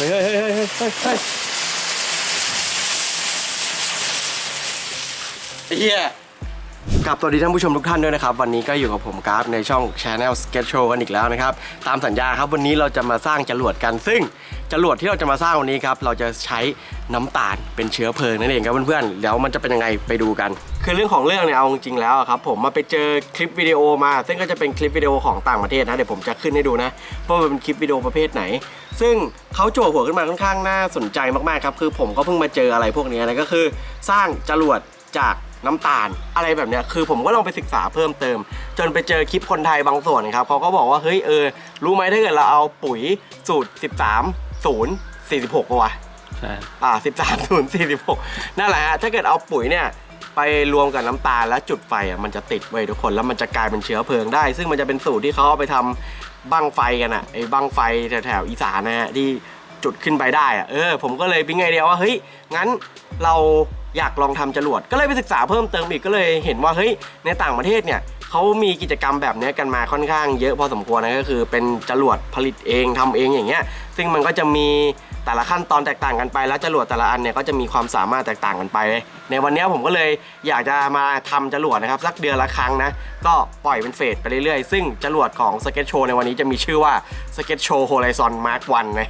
ฮ้ยเฮ้ยเฮ้ยเฮ้ยเฮ้ยเฮ้ยไอ้เฮียกับสวัสดีท่านผู้ชมทุกท่านด้วยนะครับ วันนี้ก็อยู่กับผมกราฟในช่อง Channel Sketch Show กันอีกแล้วนะครับ ตามสัญญาครับวันนี้เราจะมาสร้างจรวดกันซึ่งจรวดที่เราจะมาสร้างวันนี้ครับ เราจะใช้น้ำตาลเป็นเชื้อเพลิงนั่นเองครับเพื่อนๆเดี๋ยวมันจะเป็นยังไงไปดูกัน คือเรื่องของเรื่องเนี่ยเอาจริงๆแล้วอะครับผมมาไปเจอคลิปวิดีโอมา ซึ่งก็จะเป็นคลิปวิดีโอของต่างประเทศนะเดี๋ยวผมจะขึ้นให้ดูนะว่ามันเป็นคลิปวิดีโอประเภทไหน ซึ่งเขาโจหัวขึ้นมาค่อนข้างน่าสนใจมากๆครับ คือผมก็เพิ่งมาเจออะไรพวกนี้นะก็คือ สร้างจรวดจากน้ำตาลอะไรแบบเนี้ยคือผมก็ลองไปศึกษาเพิ่มเติม จนไปเจอคลิปคนไทยบางส่วนครับเขาก็บอกว่าเฮ้ยเออ รู้ไหมถ้าเกิดเราเอาปุ๋ยสูตร 13 0 46ปะวะใช่อ่า13 0 46 นั่นแหละฮะถ้าเกิดเอาปุ๋ยเนี่ยไปรวมกับน้ำตาลแล้วจุดไฟอะมันจะติดไว้ยทุกคนแล้วมันจะกลายเป็นเชื้อเพลิงได้ ซึ่งมันจะเป็นสูตรที่เขาเอาไปทำ บั้งไฟกันอะไอ้บั้งไฟแถวๆอีสานนะฮะที่จุดขึ้นไปได้อะเออผมก็เลยปิ๊งไอเดียวว่าเฮ้ยงั้นเราอยากลองทำจรวดก็เลยไปศึกษาเพิ่มเติมอีกก็เลยเห็นว่าเฮ้ยในต่างประเทศเนี่ยเขามีกิจกรรมแบบนี้กันมาค่อนข้างเยอะพอสมควรนะก็คือเป็นจรวดผลิตเองทำเองอย่างเงี้ยซึ่งมันก็จะมี แต่ละขั้นตอนแตกต่างกันไป แล้วจรวดแต่ละอันเนี่ยก็จะมีความสามารถแตกต่างกันไป ในวันนี้ผมก็เลยอยากจะมาทำจรวดนะครับสักเดือนละครั้งนะก็ปล่อยเป็นเฟสไปเรื่อยๆ ซึ่งจรวดของ Sketch Show ในวันนี้จะมีชื่อว่า Sketch Show Horizon Mark 1นะ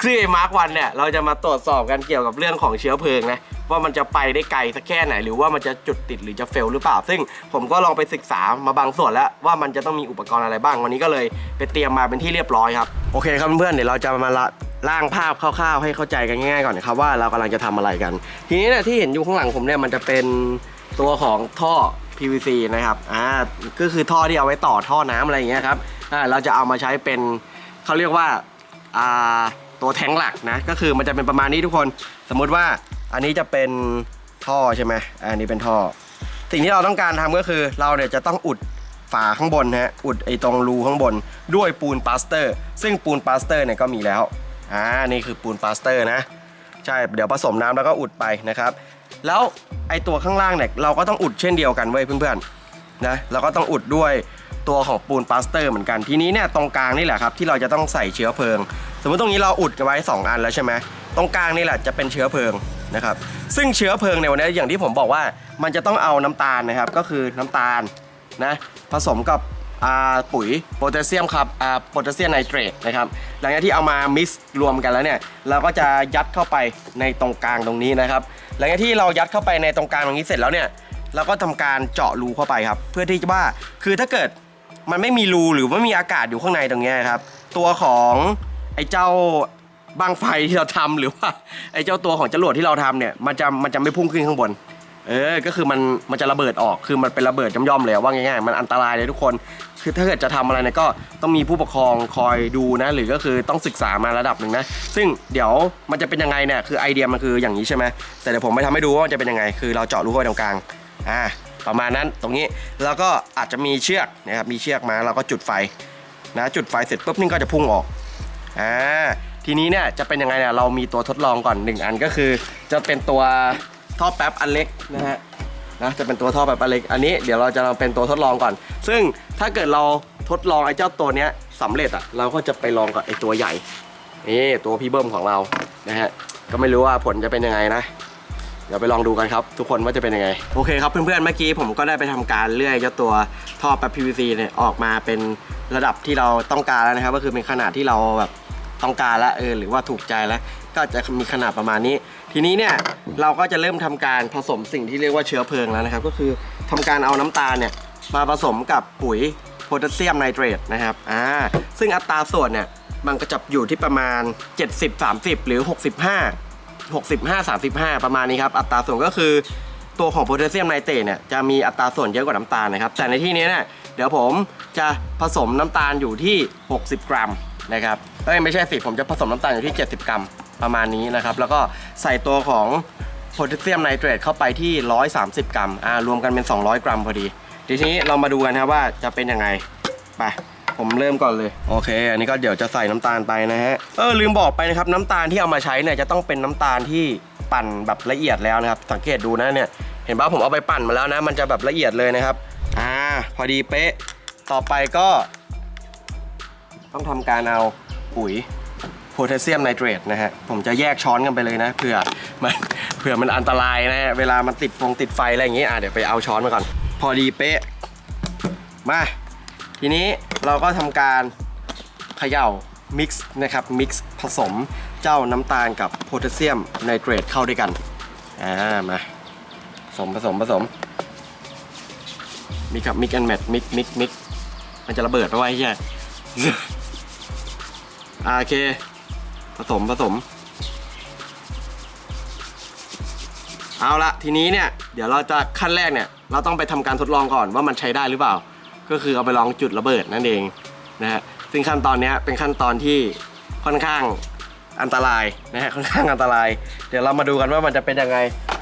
คือไอ้ Mark 1เนี่ยเราจะมาตรวจสอบกันเกี่ยวกับเรื่องของเชื้อเพลิงนะว่ามันจะไปได้ไกลสักแค่ไหน หรือว่ามันจะจุดติดหรือจะเฟลหรือเปล่า ซึ่งผมก็ลองไปศึกษามาบางส่วนแล้วว่ามันจะต้องมีอุปกรณ์อะไรบ้าง วันนี้ก็เลยไปเตรียมมาเป็นที่เรียบร้อยครับ โอเคครับเพื่อนๆเดี๋ยวเราจะมาละ ร่างภาพคร่าวๆ ให้เข้าใจกันง่ายๆก่อนนะครับว่าเรากำลังจะทำอะไรกัน ทีนี้เนี่ยที่เห็นอยู่ข้างหลังผมเนี่ยมันจะเป็นตัวของท่อ PVC นะครับอ่าก็คือท่อที่เอาไว้ต่อท่อน้ำอะไรอย่างเงี้ยครับอ่าเราจะเอามาใช้เป็นเขาเรียกว่าอ่าตัวแทงหลักนะก็คือมันจะเป็นประมาณนี้ทุกคน สมมุติว่าอันนี้จะเป็นท่อใช่ไหมอันนี้เป็นท่อ สิ่งที่เราต้องการทำก็คือเราเนี่ยจะต้องอุดฝาข้างบนฮะอุดไอ้ตรงรูข้างบนด้วยปูนปลาสเตอร์ ซึ่งปูนปลาสเตอร์เนี่ยก็มีแล้ว อ่านี่คือปูนปลาสเตอร์นะ ใช่เดี๋ยวผสมน้ำแล้วก็อุดไปนะครับ แล้วไอตัวข้างล่างเนี่ยเราก็ต้องอุดเช่นเดียวกันเว้ยเพื่อนๆนะเราก็ต้องอุดด้วยตัวของปูนปลาสเตอร์เหมือนกันทีนี้เนี่ยตรงกลางนี่แหละครับที่เราจะต้องใส่เชื้อเพลิง สมมติตรงนี้เราอุดกันไว้ 2 อันแล้วใช่ไหมตรงกลางนี่แหละจะเป็นเชื้อเพลิงนะครับซึ่งเชื้อเพลิงในวันนี้อย่างที่ผมบอกว่ามันจะต้องเอาน้ำตาลนะครับก็คือน้ำตาลนะผสมกับ อ่าปุ๋ยโพแทสเซียมครับอ่าโพแทสเซียมไนเตรตนะครับหลังจากที่เอามามิกซ์รวมกันแล้วเนี่ยเราก็จะยัดเข้าไปในตรงกลางตรงนี้นะครับหลังจากที่เรายัดเข้าไปในตรงกลางตรงนี้เสร็จแล้วเนี่ยเราก็ทำการเจาะรูเข้าไปครับ เพื่อที่จะว่าคือถ้าเกิดมันไม่มีรูหรือว่ามีอากาศอยู่ข้างในตรงนี้ครับตัวของไอ้เจ้าบังไฟที่เราทำหรือว่าไอ้เจ้าตัวของจรวดที่เราทำเนี่ยมันจะมันจะไม่พุ่งขึ้นข้างบน เออ ก็คือมันมันจะระเบิดออกคือมันเป็นระเบิดย่อมๆเลยว่าง่ายๆ มันอันตรายเลยทุกคน คือถ้าเกิดจะทำอะไรเนี่ยก็ต้องมีผู้ปกครองคอยดูนะ หรือก็คือต้องศึกษามาระดับหนึ่งนะ ซึ่งเดี๋ยวมันจะเป็นยังไงเนี่ยคือไอเดียมันคืออย่างนี้ใช่ไหมแต่เดี๋ยวผมไปทำให้ดูว่ามันจะเป็นยังไง คือเราเจาะรูเข้าไปตรงกลางอ่าประมาณนั้นตรงนี้แล้วก็อาจจะมีเชือกนะครับมีเชือกมาเราก็จุดไฟนะจุดไฟเสร็จปุ๊บนี่ก็จะพุ่งออกอ่าทีนี้เนี่ยจะเป็นยังไงเนี่ยเรามีตัวทดลองก่อนหนึ่งอันก็คือ จะเป็นตัวท่อแป๊บอันเล็กนะฮะ นะจะเป็นตัวท่อแบบอันเล็กอันนี้เดี๋ยวเราจะลองเป็นตัวทดลองก่อน ซึ่งถ้าเกิดเราทดลองไอ้เจ้าตัวเนี้ยสำเร็จอะเราก็จะไปลองกับไอ้ตัวใหญ่นี่ตัวพี่เบิ้มของเรานะฮะก็ไม่รู้ว่าผลจะเป็นยังไงนะเดี๋ยวไปลองดูกันครับ ทุกคนว่าจะเป็นยังไง โอเคครับเพื่อนๆเมื่อกี้ผมก็ได้ไปทำการเลื่อยเจ้าตัวท่อแป๊บ PVC เนี่ยออกมาเป็นระดับที่เราต้องการแล้วนะครับ ก็คือเป็นขนาดที่เราแบบต้องการแล้วเออหรือว่าถูกใจแล้ว ก็จะมีขนาดประมาณนี้ ทีนี้เนี่ยเราก็จะเริ่มทำการผสมสิ่งที่เรียกว่าเชื้อเพลิงแล้วนะครับ ก็คือทำการเอาน้ำตาลเนี่ยมาผสมกับปุ๋ยโพแทสเซียมไนเตรตนะครับอ่าซึ่งอัตราส่วนเนี่ยมันก็จะอยู่ที่ประมาณ 70-30 หรือ 65 65 35 ประมาณนี้ครับ อัตราส่วนก็คือตัวของโพแทสเซียมไนเตรตเนี่ยจะมีอัตราส่วนเยอะกว่าน้ำตาลนะครับ แต่ในที่นี้เนี่ยเดี๋ยวผมจะผสมน้ำตาลอยู่ที่ 60 กรัมนะครับเอ้ยไม่ใช่สิผมจะผสมน้ำตาลอยู่ที่ 70 กรัม ประมาณนี้นะครับ แล้วก็ใส่ตัวของโพแทสเซียมไนเตรตเข้าไปที่ 130 กรัมอ่ารวมกันเป็น 200 กรัมพอดี ทีนี้เรามาดูกันครับว่าจะเป็นยังไง ไป ผมเริ่มก่อนเลย โอเค อันนี้ก็เดี๋ยวจะใส่น้ำตาลไปนะฮะ เออลืมบอกไปนะครับน้ำตาลที่เอามาใช้เนี่ยจะต้องเป็นน้ำตาลที่ปั่นแบบละเอียดแล้วนะครับ สังเกตดูนะเนี่ย เห็นป่ะผมเอาไปปั่นมาแล้วนะ มันจะแบบละเอียดเลยนะครับ อ่า พอดีเป๊ะ ต่อไปก็ ต้องทำการเอาปุ๋ย โพทสเซียมไนเตรตนะฮะ ผมจะแยกช้อนกันไปเลยนะเผื่อมันเผื่อมันอันตรายนะฮะ เวลามันติดฟงติดไฟอะไรอย่างงี้อะเดี๋ยวไปเอาช้อนมาก่อน พอดีเป๊ะ มา ทีนี้เราก็ทำการเขย่ามิกซ์นะครับมิกซ์ผสมเจ้าน้ำตาลกับโพแทสเซียมไนเตรตเข้าด้วยกันอ่ามาผสมผสมผสมมีกับมิกแอนแมทมิกมิกมิกมันจะระเบิดไปไว้ใช่อ่าโอเค สมผสม เอาละทีนี้เนี่ย เดี๋ยวเราจะขั้นแรกเนี่ย เราต้องไปทำการทดลองก่อนว่ามันใช้ได้หรือเปล่า ก็คือเอาไปลองจุดระเบิดนั่นเองนะฮะซึ่งขั้นตอนนี้เป็นขั้นตอนที่ค่อนข้างอันตรายนะฮะค่อนข้างอันตราย เดี๋ยวเรามาดูกันว่ามันจะเป็นยังไง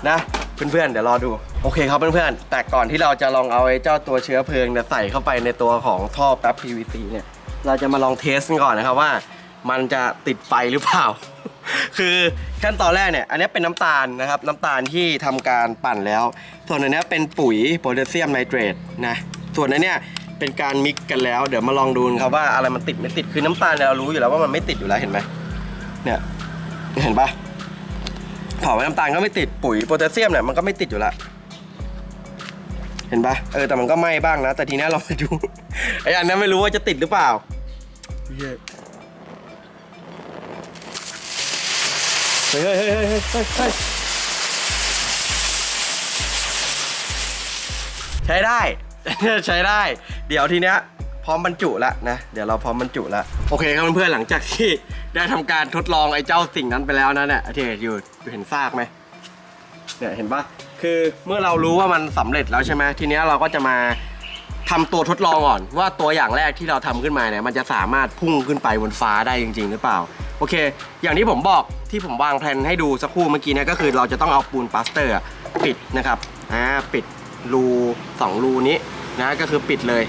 นะเพื่อนๆเดี๋ยวรอดูโอเคครับเพื่อนๆแต่ก่อนที่เราจะลองเอาไอ้เจ้าตัวเชื้อเพลิงเนี่ยใส่เข้าไปในตัวของท่อแป๊บ PVC เนี่ยเราจะมาลองเทสกันก่อนนะครับว่า มันจะติดไฟหรือเปล่า คือขั้นตอนแรกเนี่ย อันนี้เป็นน้ำตาลนะครับ น้ำตาลที่ทำการปั่นแล้ว ส่วนอันนี้เป็นปุ๋ยโพแทสเซียมไนเตรตนะ ส่วนอันเนี้ยเป็นการมิกกันแล้ว เดี๋ยวมาลองดูครับว่าอะไรมันติดไม่ติด คือน้ำตาลเนี่ยเรารู้อยู่แล้วว่ามันไม่ติดอยู่แล้วเห็นไหมเนี่ยเห็นปะเผาไว้น้ำตาลก็ไม่ติดปุ๋ยโพแทสเซียมเนี่ยมันก็ไม่ติดอยู่ล้วเห็นปะเออแต่มันก็ไหม้บ้างนะ แต่ทีนี้เราไปดูไอ้อันนั้นไม่รู้ว่าจะติดหรือเปล่า เฮ้ยเฮ้ยเฮ้ยเฮ้ยเฮ้ยเฮ้ยเฮ้ยใช้ได้ ใช้ได้ เดี๋ยวทีเนี้ยพร้อมบรรจุแล้วนะ เดี๋ยวเราพร้อมบรรจุแล้วโอเคครับเพื่อนๆหลังจากที่ได้ทำการทดลองไอ้เจ้าสิ่งนั้นไปแล้วนะเนี่ยที่อยู่อยู่เห็นซากไหมเนี่ยเห็นปะคือเมื่อเรารู้ว่ามันสำเร็จแล้วใช่ไหมทีเนี้ยเราก็จะมาทำตัวทดลองก่อน ว่าตัวอย่างแรกที่เราทำขึ้นมาเนี่ยมันจะสามารถพุ่งขึ้นไปบนฟ้าได้จริง ๆ หรือเปล่า โอเค อย่างที่ผมบอกที่ผมวางแผนให้ดูสักครู่เมื่อกี้เนี่ยก็คือเราจะต้องเอาปูนปลาสเตอร์ปิดนะครับอ่าปิดรูสองรูนี้นะก็คือปิดเลย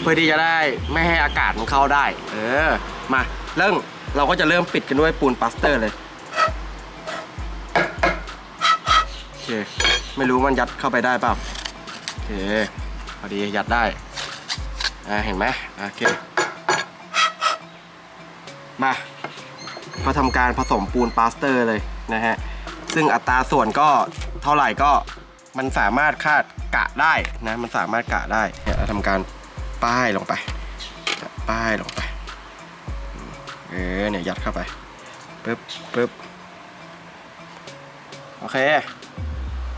เพื่อที่จะได้ไม่ให้อากาศมันเข้าได้ เออมาเริ่มเราก็จะเริ่มปิดกันด้วยปูนปลาสเตอร์เลยโอเคไม่รู้มันยัดเข้าไปได้เปล่าโอเคพอดียัดได้อ่าเห็นไหมโอเคมา มาทำการผสมปูนปลาสเตอร์เลยนะฮะ ซึ่งอัตราส่วนก็เท่าไหร่ก็มันสามารถคาดกะได้นะ มันสามารถกะได้เนี่ยเราทำการป้ายลงไป ป้ายลงไป เออเนี่ยยัดเข้าไปปึ๊บปึ๊บโอเค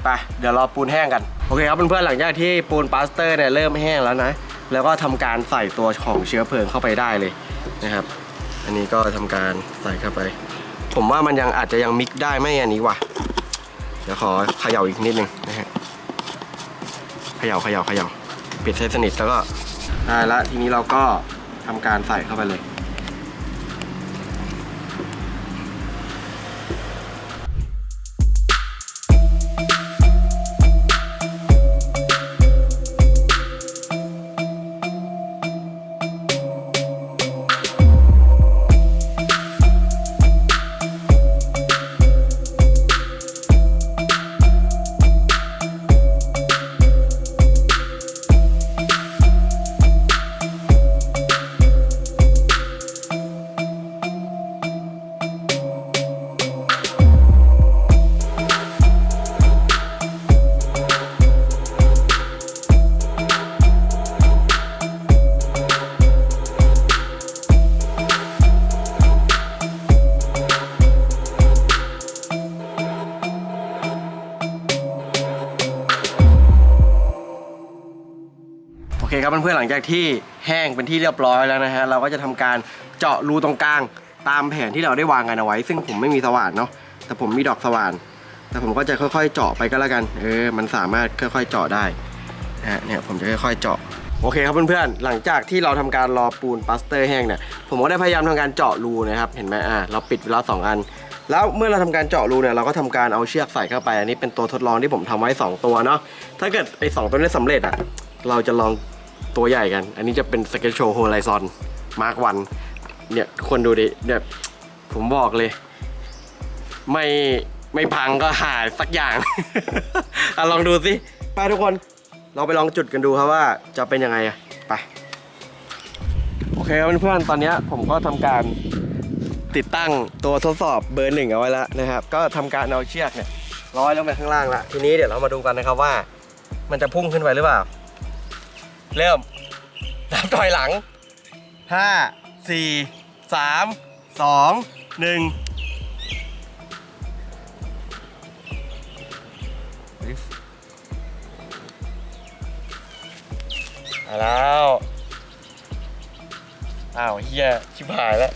ไปเดี๋ยวรอปูนแห้งกัน โอเคครับเพื่อนๆหลังจากที่ปูนปาสเตอร์เนี่ยเริ่มแห้งแล้วนะ แล้วก็ทำการใส่ตัวของเชื้อเพลิงเข้าไปได้เลยนะครับ อันนี้ก็ทำการใส่เข้าไป ผมว่ามันยังอาจจะยังมิกได้ไม่อันนี้ว่ะ เดี๋ยวขอเขย่าอีกนิดนึงนะฮะเขย่าเขย่าเขย่าปิดให้สนิทแล้วก็ได้ละทีนี้เราก็ทำการใส่เข้าไปเลย ครับเพื่อนๆหลังจากที่แห้งเป็นที่เรียบร้อยแล้วนะฮะเราก็จะทำการเจาะรูตรงกลางตามแผนที่เราได้วางกันเอาไว้ ซึ่งผมไม่มีสว่านเนาะแต่ผมมีดอกสว่าน แต่ผมก็จะค่อยๆ เจาะไปก็แล้วกันเออมันสามารถค่อยๆเจาะได้นะฮะเนี่ยผมจะค่อยๆเจาะโอเคครับเพื่อนๆ หลังจากที่เราทำการรอปูนปลาสเตอร์แห้งเนี่ย ผมก็ได้พยายามทำการเจาะรูนะครับ เห็นไหมอ่า เราปิดไปแล้วสองอัน แล้วเมื่อเราทำการเจาะรูเนี่ย เราก็ทำการเอาเชือกใส่เข้าไป อันนี้เป็นตัวทดลองที่ผมทำไว้สองตัวเนาะ ถ้าเกิดไอ้สองตัวนี้สำเร็จอะ เราจะลอง ตัวใหญ่กัน อันนี้จะเป็นสเก็ตโชว์โฮไลซอนมาร์กวันเนี่ยทุกคนดูดิเนี่ยผมบอกเลย ไม่ไม่พังก็หายสักอย่างอะลองดูสิไปทุกคนเราไปลองจุดกันดูครับว่าจะเป็นยังไงอะไปโอเคครับเพื่อนๆตอนเนี้ยผมก็ทำการติดตั้งตัวทดสอบเบอร์หนึ่งเอาไว้แล้วนะครับ ก็ทำการเอาเชือกเนี่ยร้อยลงไปข้างล่างละทีนี้เดี๋ยวเรามาดูกันนะครับว่า มันจะพุ่งขึ้นไปหรือเปล่า เริ่มนับถอยหลังห้าสี่สามสองหนึ่งมาแล้วอ้าวเฮียชิบหายแล้ว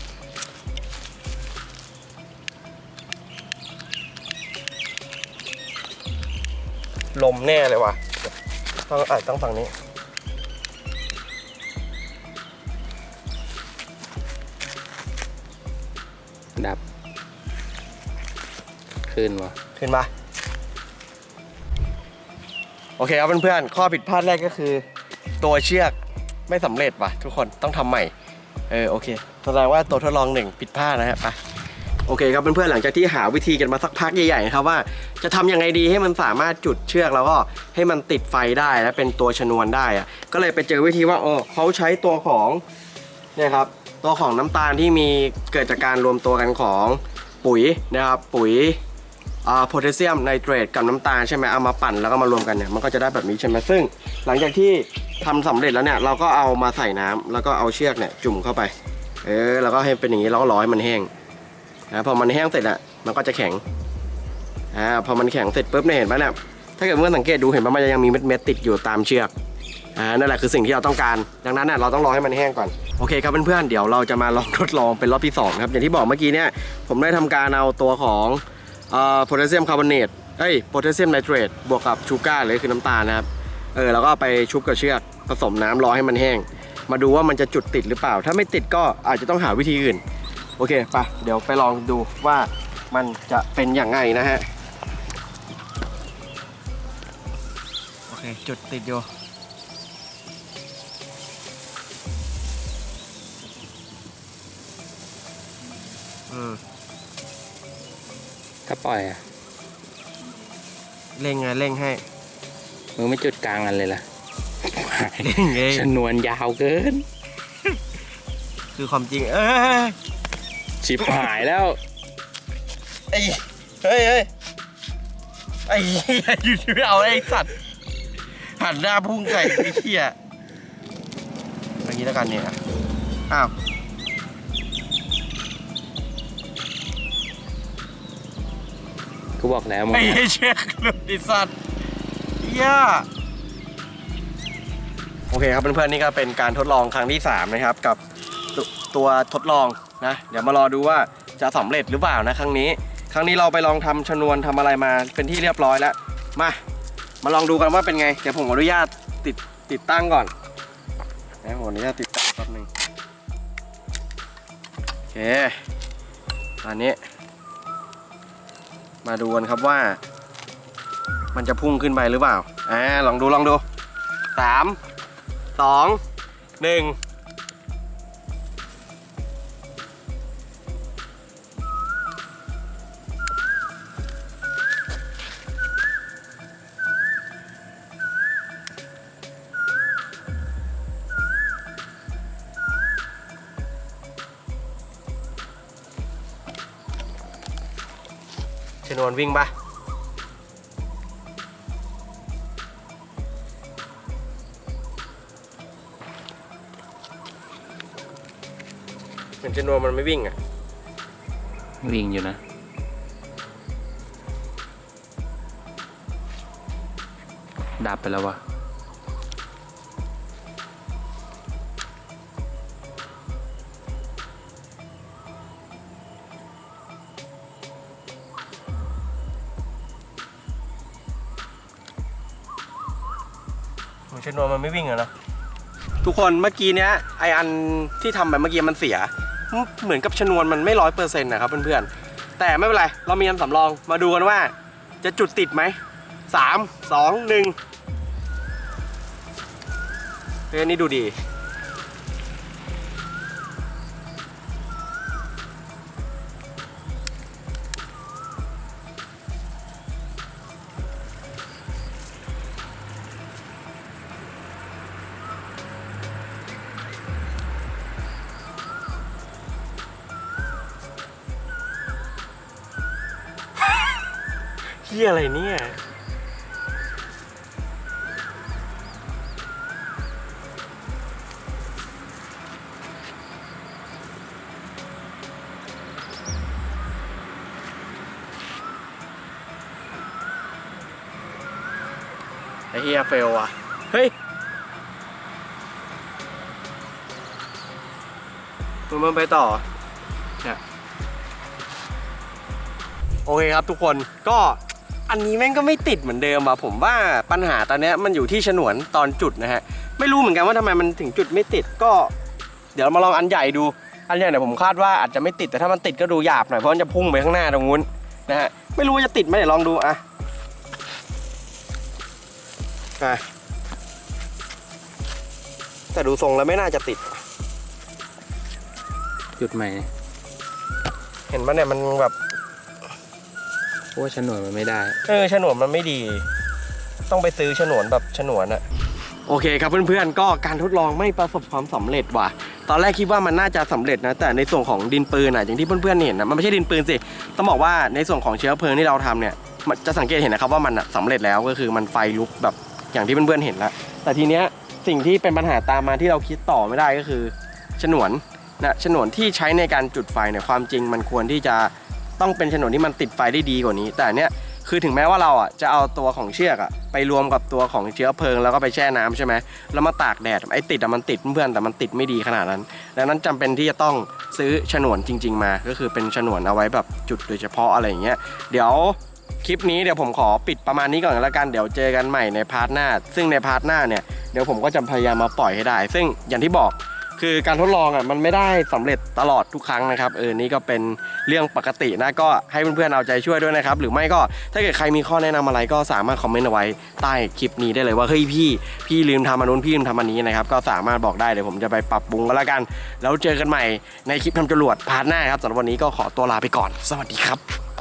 ลมแน่เลยว่ะต้องอะต้องฝั่งนี้ ขึ้นวะขึ้นมา โอเคครับเพื่อนๆข้อผิดพลาดแรกก็คือ ตัวเชือกไม่สำเร็จว่ะ ทุกคนต้องทำใหม่ เออโอเคแสดงว่าตัวทดลองหนึ่งผิดพลาดนะฮะไปโอเคครับเพื่อนๆหลังจากที่หาวิธีกันมาสักพักใหญ่ๆนะครับว่า จะทำยังไงดีให้มันสามารถจุดเชือกแล้วก็ให้มันติดไฟได้และเป็นตัวชนวนได้อะก็เลยไปเจอวิธีว่าเออเขาใช้ตัวของเนี่ยครับตัวของน้ำตาลที่มีเกิดจากการรวมตัวกันของปุ๋ยนะครับปุ๋ย โพแทสเซียมไนเตรตกับน้ำตาลใช่ไหมเอามาปั่นแล้วก็มารวมกันเนี่ยมันก็จะได้แบบนี้ใช่ไหมซึ่ง หลังจากที่ทำสำเร็จแล้วเนี่ยเราก็เอามาใส่น้ำแล้วก็เอาเชือกเนี่ยจุ่มเข้าไป เออแล้วก็ให้เป็นอย่างนี้แล้วก็รอให้มันแห้งนะพอมันแห้งเสร็จอะมันก็จะแข็งอ่าพอมันแข็งเสร็จปุ๊บเนี่ยเห็นไหมเนี่ยถ้าเกิดเมื่อสังเกตดูเห็นไหมมันยังมีเม็ดๆติดอยู่ตามเชือกอ่านั่นแหละคือสิ่งที่เราต้องการดังนั้นเนี่ยเราต้องรอให้มันแห้งก่อนโอเคครับเพื่อนๆเดี๋ยวเราจะมาลองทดลองเป็นรอบที่สองครับอย่างที่บอกเมื่อกี้เนี่ยผมได้ทำการเอาตัวของ โพแทสเซียมคาร์บอเนตเอ้ยโพแทสเซียมไนเตรตบวกกับชูการ์หรือคือน้ำตาลนะครับเออแล้วก็ไปชุบกับเชือกผสมน้ำรอให้มันแห้ง มาดูว่ามันจะจุดติดหรือเปล่า ถ้าไม่ติดก็อาจจะต้องหาวิธีอื่น โอเคไปเดี๋ยวไปลองดูว่ามันจะเป็นอย่างไงนะฮะโอเคจุดติดอยู่อืม ถ้าปล่อยอะเร่งไงเร่งให้มึงไม่จุดกลางกันเลยล่ะเร่งเองชนวนยาวเกิน คือความจริง เอ้ยชิบหายแล้วไอ้เฮ้ยเฮ้ยไอ้เหี้ยอยู่ที่ไม่เอาไอ้สัตว์หันหน้าพุ่งไก่ไอ้เหี้ยอย่างนี้แล้วกันเนี่ยอ้าว กูบอกแล้วมึงไอ้อะเชือกหลุดไอ้สัตว์เหี้ยโอเคครับเพื่อนๆนี่ก็เป็นการทดลองครั้งที่ 3 นะครับ กับตตัวทดลองนะ เดี๋ยวมารอดูว่าจะสำเร็จหรือเปล่านะครั้งนี้ ครั้งนี้เราไปลองทำชนวนทำอะไรมาเป็นที่เรียบร้อยแล้วมามาลองดูกันว่าเป็นไงเดี๋ยวผมอนุญาตติดติดตั้งก่อนนะผมอนุญาตติดตั้งแป๊บหนึงโอเคอันนี้ มาดูกันครับว่า มันจะพุ่งขึ้นไปหรือเปล่าอ่าลองดูลองดูสามสองหนึ่ง ชนวนวิ่งปะเหมือนชนวนมันไม่วิ่งอะ วิ่งอยู่นะดับไปแล้ววะ มือนชนวนมันไม่วิ่งอะนะทุกคนเมื่อกี้เนี้ยไออันที่ทำไปเมื่อกี้มันเสีย เหมือนกับชนวนมันไม่ร้อยเปอร์เซ็นต์นะครับเพื่อนๆ แต่ไม่เป็นไร เรามีอันสำรองมาดูกันว่า จะจุดติดไหมสามสองหนึ่งเฮ้ยอันนี่ดูดี ฮียอะไรเนี่ย ไอเฮียเฟลว่ะ เฮ้ยมึงมันไปต่อ เนี่ย โอเคครับทุกคนก็ อันนี้แม่งก็ไม่ติดเหมือนเดิมอะผมว่าปัญหาตอนเนี้ยมันอยู่ที่ฉนวนตอนจุดนะฮะไม่รู้เหมือนกันว่าทำไมมันถึงจุดไม่ติดก็ เดี๋ยวเรามาลองอันใหญ่ดู อันใหญ่เนี่ยผมคาดว่าอาจจะไม่ติดแต่ถ้ามันติดก็ดูหยาบหน่อยเพราะมันจะพุ่งไปข้างหน้าตรงนู้นนะฮะไม่รู้ว่าจะติดไหมเดี๋ยวลองดูอะอะแต่ดูทรงแล้วไม่น่าจะติด จุดใหม่ เห็นปะเนี่ยมันแบบ เพราะว่าฉนวนมันไม่ได้ เออฉนวนมันไม่ดี ต้องไปซื้อฉนวนแบบฉนวนอะโอเคครับเพื่อนๆ ก็การทดลองไม่ประสบความสำเร็จว่ะ ตอนแรกคิดว่ามันน่าจะสำเร็จนะ แต่ในส่วนของดินปืนอะอย่างที่เพื่อนๆเห็นนะมันไม่ใช่ดินปืนสิ ต้องบอกว่าในส่วนของเชื้อเพลิงที่เราทำเนี่ยมันจะสังเกตเห็นนะครับว่ามันอะสำเร็จแล้วก็คือมันไฟลุกแบบอย่างที่เพื่อนๆเห็นแล้วแต่ทีเนี้ยสิ่งที่เป็นปัญหาตามมาที่เราคิดต่อไม่ได้ก็คือฉนวนนะฉนวนที่ใช้ในการจุดไฟเนี่ยความจริงมันควรที่จะ ต้องเป็นฉนวนที่มันติดไฟได้ดีกว่านี้ แต่เนี้ยคือถึงแม้ว่าเราอะจะเอาตัวของเชือกอะไปรวมกับตัวของเชื้อเพลิงแล้วก็ไปแช่น้ำใช่ไหมแล้วมาตากแดดไอ้ติดอะมันติดเพื่อนแต่มันติดไม่ดีขนาดนั้น ดังนั้นจำเป็นที่จะต้องซื้อฉนวนจริง ๆ มา ก็คือเป็นฉนวนเอาไว้แบบจุดโดยเฉพาะอะไรอย่างเงี้ยเดี๋ยวคลิปนี้เดี๋ยวผมขอปิดประมาณนี้ก่อนแล้วกันเดี๋ยวเจอกันใหม่ในพาร์ทหน้า ซึ่งในพาร์ทหน้าเนี่ยเดี๋ยวผมก็จะพยายามมาปล่อยให้ได้ ซึ่งอย่างที่บอก คือการทดลองอะมันไม่ได้สำเร็จตลอดทุกครั้งนะครับเออนี่ก็เป็นเรื่องปกตินะก็ให้เพื่อนๆเอาใจช่วยด้วยนะครับ หรือไม่ก็ถ้าเกิดใครมีข้อแนะนำอะไรก็สามารถคอมเมนต์เอาไว้ใต้คลิปนี้ได้เลยว่าเฮ้ยพี่ พี่ลืมทำอันนู้นพี่ลืมทำอันนี้นะครับก็สามารถบอกได้เดี๋ยวผมจะไปปรับปรุงกันแล้วกัน แล้วเจอกันใหม่ในคลิปทำจรวดพาร์ทหน้าครับสำหรับวันนี้ก็ขอตัวลาไปก่อน สวัสดีครับ